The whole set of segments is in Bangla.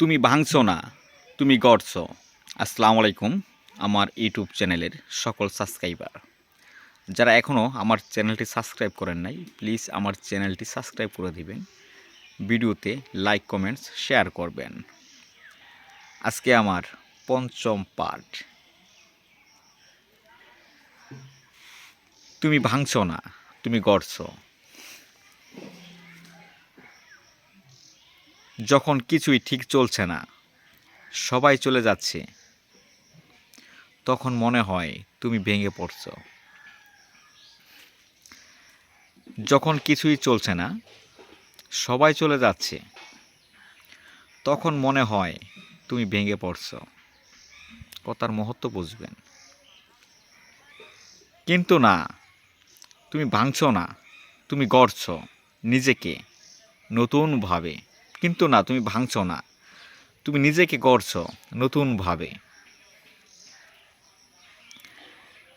তুমি ভাঙছো না, তুমি গড়ছো। আসসালামু আলাইকুম, আমার ইউটিউব চ্যানেলের সকল সাবস্ক্রাইবার। যারা এখনও আমার চ্যানেলটি সাবস্ক্রাইব করেন নাই, প্লিজ আমার চ্যানেলটি সাবস্ক্রাইব করে দিবেন। ভিডিওতে লাইক, কমেন্টস, শেয়ার করবেন। আজকে আমার পঞ্চম পার্ট তুমি ভাঙছো না, তুমি গড়ছো। যখন কিছুই ঠিক চলছে না, সবাই চলে যাচ্ছে, তখন মনে হয় তুমি ভেঙে পড়ছো। যখন কিছুই চলছে না, সবাই চলে যাচ্ছে, তখন মনে হয় তুমি ভেঙে পড়ছো। কথার মহত্ব বুঝবেন। কিন্তু না, তুমি ভাঙছো না, তুমি গড়ছো নিজেকে নতুনভাবে। কিন্তু না, তুমি ভাঙছো না। তুমি নিজেকে গড়ছো নতুনভাবে।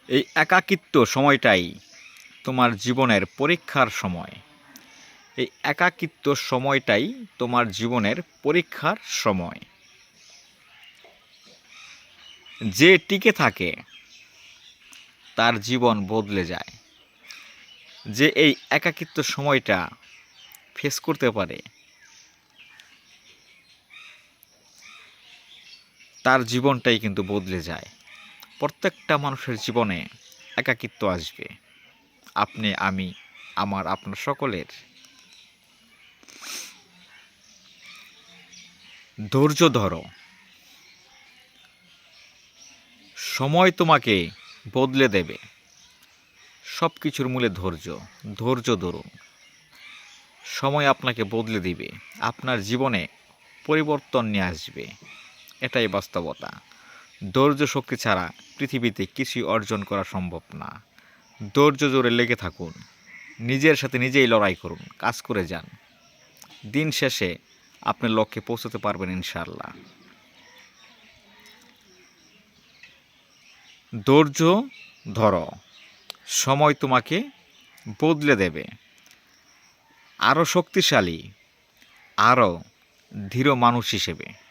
এই একাকিত্ব সময়টাই তোমার জীবনের পরীক্ষার সময়। এই একাকিত্ব সময়টাই তোমার জীবনের পরীক্ষার সময়। যে টিকে থাকে, তার জীবন বদলে যায়। যে এই একাকিত্ব সময়টা ফেস করতে পারে তার জীবনটাই কিন্তু বদলে যায়। প্রত্যেকটা মানুষের জীবনে একাকিত্ব আসবে। আপনি, আমি, আমার, আপনার সকলের। ধৈর্য ধরো। সময় তোমাকে বদলে দেবে। সব কিছুর মূলে ধৈর্য। ধৈর্য ধরুন সময় আপনাকে বদলে দিবে। আপনার জীবনে পরিবর্তন নিয়ে আসবে। এটাই বাস্তবতা। ধৈর্য শক্তি ছাড়া পৃথিবীতে কিছুই অর্জন করা সম্ভব না। ধৈর্য জোরে লেগে থাকুন। নিজের সাথে নিজেই লড়াই করুন। কাজ করে যান। দিন শেষে আপনার লক্ষ্যে পৌঁছতে পারবেন ইনশাল্লাহ ধৈর্য ধরো। সময় তোমাকে বদলে দেবে। আরও শক্তিশালী আরও ধীর মানুষ হিসেবে।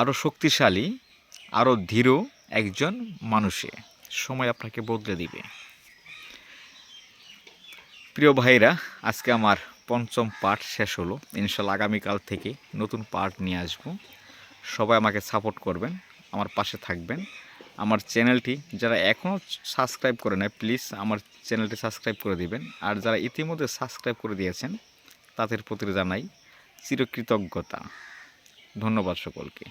আরও শক্তিশালী আরও ধীর একজন মানুষে। সময় আপনাকে বদলে দিবে। প্রিয় ভাইরা, আজকে আমার পঞ্চম পার্ট শেষ হলো। ইনশাল্লাহ আগামীকাল থেকে নতুন পার্ট নিয়ে আসব। সবাই আমাকে সাপোর্ট করবেন, আমার পাশে থাকবেন। আমার চ্যানেলটি যারা এখনও সাবস্ক্রাইব করে নেয় প্লিজ আমার চ্যানেলটি সাবস্ক্রাইব করে দিবেন। আর যারা ইতিমধ্যে সাবস্ক্রাইব করে দিয়েছেন, তাদের প্রতি জানাই চিরকৃতজ্ঞতা। ধন্যবাদ সকলকে।